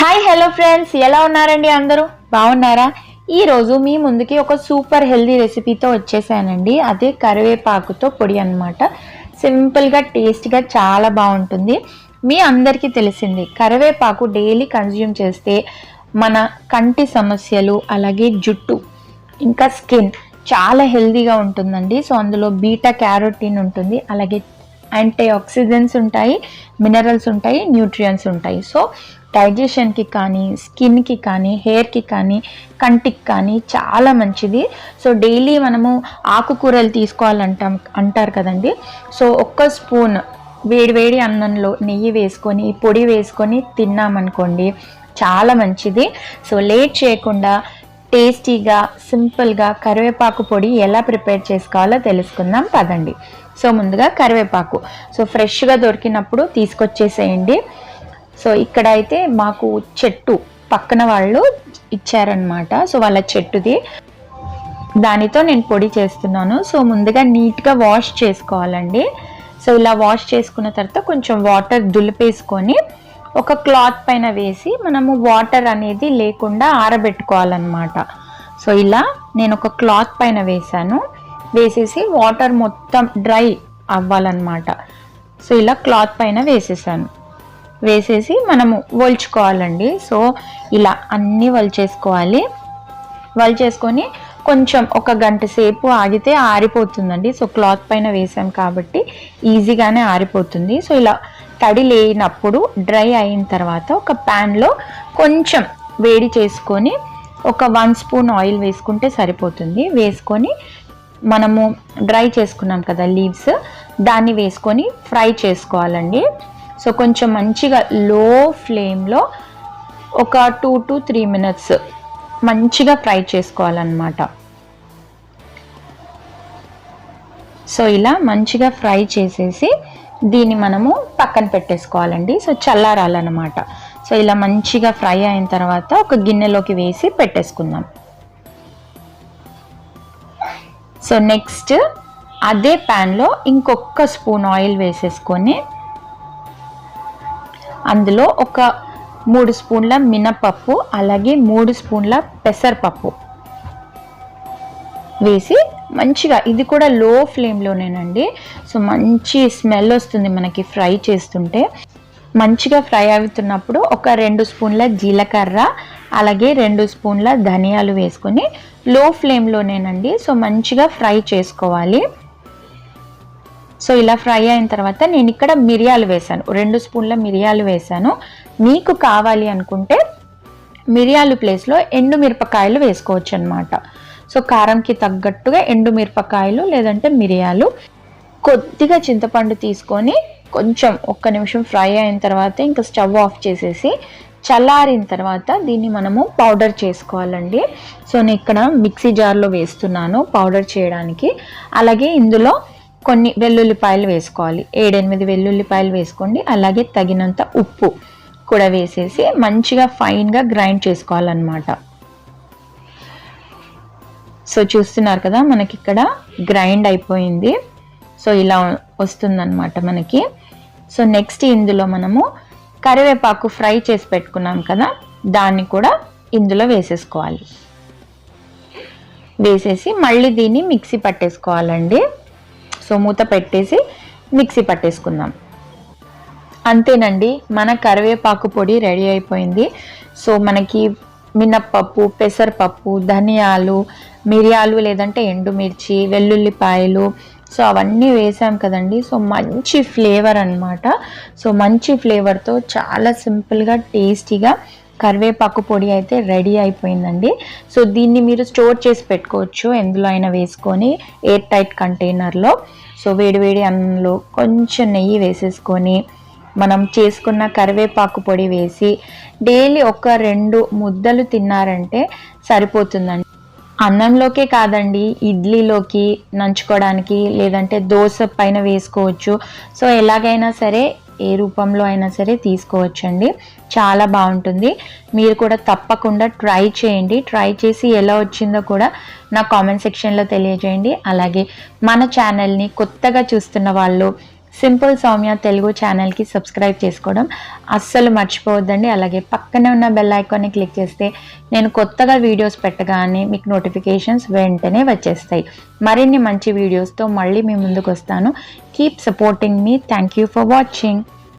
Hi hello friends ఎలా ఉన్నారండి అందరూ? బాగున్నారా? ఈరోజు మీ ముందుకి ఒక సూపర్ హెల్దీ రెసిపీతో వచ్చేసానండి. అదే కరివేపాకుతో పొడి అనమాట సింపుల్గా టేస్ట్గా చాలా బాగుంటుంది. మీ అందరికీ తెలిసింది కరివేపాకు డైలీ కన్జ్యూమ్ చేస్తే మన కంటి సమస్యలు అలాగే జుట్టు ఇంకా స్కిన్ చాలా హెల్దీగా ఉంటుందండి. సో అందులో బీటా క్యారోటీన్ ఉంటుంది అలాగే యాంటీ ఆక్సిజన్స్ ఉంటాయి మినరల్స్ ఉంటాయి న్యూట్రియంట్స్ ఉంటాయి. సో డైజెషన్కి కానీ స్కిన్కి కానీ హెయిర్కి కానీ కంటికి కానీ చాలా మంచిది. సో డైలీ మనము ఆకుకూరలు తీసుకోవాలంటాం అంటారు కదండి. సో ఒక్క స్పూన్ వేడి వేడి అన్నంలో నెయ్యి వేసుకొని పొడి వేసుకొని తిన్నామనుకోండి చాలా మంచిది. సో లేట్ చేయకుండా టేస్టీగా సింపుల్గా కరివేపాకు పొడి ఎలా ప్రిపేర్ చేసుకోవాలో తెలుసుకుందాం. పదండి. సో ముందుగా కరివేపాకు. సో ఫ్రెష్గా దొరికినప్పుడు తీసుకొచ్చేసేయండి. సో ఇక్కడ అయితే మాకు చెట్టు పక్కన వాళ్ళు ఇచ్చారనమాట సో వాళ్ళ చెట్టుది. దానితో నేను పొడి చేస్తున్నాను. సో ముందుగా నీట్గా వాష్ చేసుకోవాలండి. సో ఇలా వాష్ చేసుకున్న తర్వాత కొంచెం వాటర్ దులిపేసుకొని ఒక క్లాత్ పైన వేసి మనము వాటర్ అనేది లేకుండా ఆరబెట్టుకోవాలన్నమాట. సో ఇలా నేను ఒక క్లాత్ పైన వేసాను వేసేసి వాటర్ మొత్తం డ్రై అవ్వాలన్నమాట. సో ఇలా క్లాత్ పైన వేసేసాను. వేసేసి మనము వల్చుకోవాలండి. సో ఇలా అన్నీ వల్చేసుకోవాలి. వల్చేసుకొని కొంచెం ఒక గంట సేపు ఆగితే ఆరిపోతుందండి. సో క్లాత్ పైన వేసాం కాబట్టి ఈజీగానే ఆరిపోతుంది. సో ఇలా తడి లేనప్పుడు డ్రై అయిన తర్వాత ఒక ప్యాన్లో కొంచెం వేడి చేసుకొని ఒక వన్ స్పూన్ ఆయిల్ వేసుకుంటే సరిపోతుంది. వేసుకొని మనము డ్రై చేసుకున్నాం కదా లీవ్స్ దాన్ని వేసుకొని ఫ్రై చేసుకోవాలండి. సో కొంచెం మంచిగా లో ఫ్లేమ్లో ఒక టూ టు త్రీ మినిట్స్ మంచిగా ఫ్రై చేసుకోవాలన్నమాట. సో ఇలా మంచిగా ఫ్రై చేసేసి దీన్ని మనము పక్కన పెట్టేసుకోవాలండి. సో చల్లారాలన్నమాట. సో ఇలా మంచిగా ఫ్రై అయిన తర్వాత ఒక గిన్నెలోకి వేసి పెట్టేసుకుందాం. సో నెక్స్ట్ అదే ప్యాన్లో ఇంకొక స్పూన్ ఆయిల్ వేసేసుకొని అందులో ఒక మూడు స్పూన్ల మినపప్పు అలాగే మూడు స్పూన్ల పెసరపప్పు వేసి మంచిగా ఇది కూడా లో ఫ్లేమ్లోనేనండి. సో మంచి స్మెల్ వస్తుంది మనకి ఫ్రై చేస్తుంటే. మంచిగా ఫ్రై అవుతున్నప్పుడు ఒక రెండు స్పూన్ల జీలకర్ర అలాగే రెండు స్పూన్ల ధనియాలు వేసుకొని లో ఫ్లేమ్లోనేనండి. సో మంచిగా ఫ్రై చేసుకోవాలి. సో ఇలా ఫ్రై అయిన తర్వాత నేను ఇక్కడ మిరియాలు వేశాను. రెండు స్పూన్ల మిరియాలు వేశాను. మీకు కావాలి అనుకుంటే మిరియాలు ప్లేస్లో ఎండు మిరపకాయలు వేసుకోవచ్చు అనమాట సో కారంకి తగ్గట్టుగా ఎండు మిరపకాయలు లేదంటే మిరియాలు కొద్దిగా చింతపండు తీసుకొని కొంచెం ఒక్క నిమిషం ఫ్రై అయిన తర్వాత ఇంకా స్టవ్ ఆఫ్ చేసేసి చల్లారిన తర్వాత దీన్ని మనము పౌడర్ చేసుకోవాలండి. సో నేను ఇక్కడ మిక్సీ జార్లో వేస్తున్నాను పౌడర్ చేయడానికి. అలాగే ఇందులో కొన్ని వెల్లుల్లిపాయలు వేసుకోవాలి. ఏడెనిమిది వెల్లుల్లిపాయలు వేసుకోండి. అలాగే తగినంత ఉప్పు కూడా వేసేసి మంచిగా ఫైన్గా గ్రైండ్ చేసుకోవాలన్నమాట. సో చూస్తున్నారు కదా మనకి ఇక్కడ గ్రైండ్ అయిపోయింది. సో ఇలా వస్తుందన్నమాట మనకి. సో నెక్స్ట్ ఇందులో మనము కరివేపాకు ఫ్రై చేసి పెట్టుకున్నాం కదా దాన్ని కూడా ఇందులో వేసేసుకోవాలి. వేసేసి మళ్ళీ దీన్ని మిక్సీ పట్టేసుకోవాలండి. సో మూత పెట్టేసి మిక్సీ పట్టేసుకుందాం. అంతేనండి మన కరివేపాకు పొడి రెడీ అయిపోయింది. సో మనకి మినప్పప్పు పెసరపప్పు ధనియాలు మిరియాలు లేదంటే ఎండుమిర్చి వెల్లుల్లిపాయలు. సో అవన్నీ వేసాం కదండి. సో మంచి ఫ్లేవర్ అనమాట సో మంచి ఫ్లేవర్తో చాలా సింపుల్గా టేస్టీగా కరివేపాకు పొడి అయితే రెడీ అయిపోయిందండి. సో దీన్ని మీరు స్టోర్ చేసి పెట్టుకోవచ్చు ఎందులో అయినా వేసుకొని ఎయిర్ టైట్ కంటైనర్లో. సో వేడివేడి అన్నంలో కొంచెం నెయ్యి వేసేసుకొని మనం చేసుకున్న కరివేపాకు పొడి వేసి డైలీ ఒక రెండు ముద్దలు తిన్నారంటే సరిపోతుందండి. అన్నంలోకే కాదండి ఇడ్లీలోకి నంచుకోవడానికి లేదంటే దోశ పైన వేసుకోవచ్చు. సో ఎలాగైనా సరే ఏ రూపంలో అయినా సరే తీసుకోవచ్చండి. చాలా బాగుంటుంది. మీరు కూడా తప్పకుండా ట్రై చేయండి. ట్రై చేసి ఎలా వచ్చిందో కూడా నా కామెంట్ సెక్షన్లో తెలియజేయండి. అలాగే మన ఛానల్ని కొత్తగా చూస్తున్న వాళ్ళు సింపుల్ సౌమ్య తెలుగు ఛానల్కి సబ్స్క్రైబ్ చేసుకోవడం అస్సలు మర్చిపోవద్దండి. అలాగే పక్కనే ఉన్న బెల్ ఐకాన్ని క్లిక్ చేస్తే నేను కొత్తగా వీడియోస్ పెట్టగానే మీకు నోటిఫికేషన్స్ వెంటనే వచ్చేస్తాయి. మరిన్ని మంచి వీడియోస్తో మళ్ళీ మీ ముందుకు వస్తాను. కీప్ సపోర్టింగ్ మీ థ్యాంక్ యూ ఫర్ వాచింగ్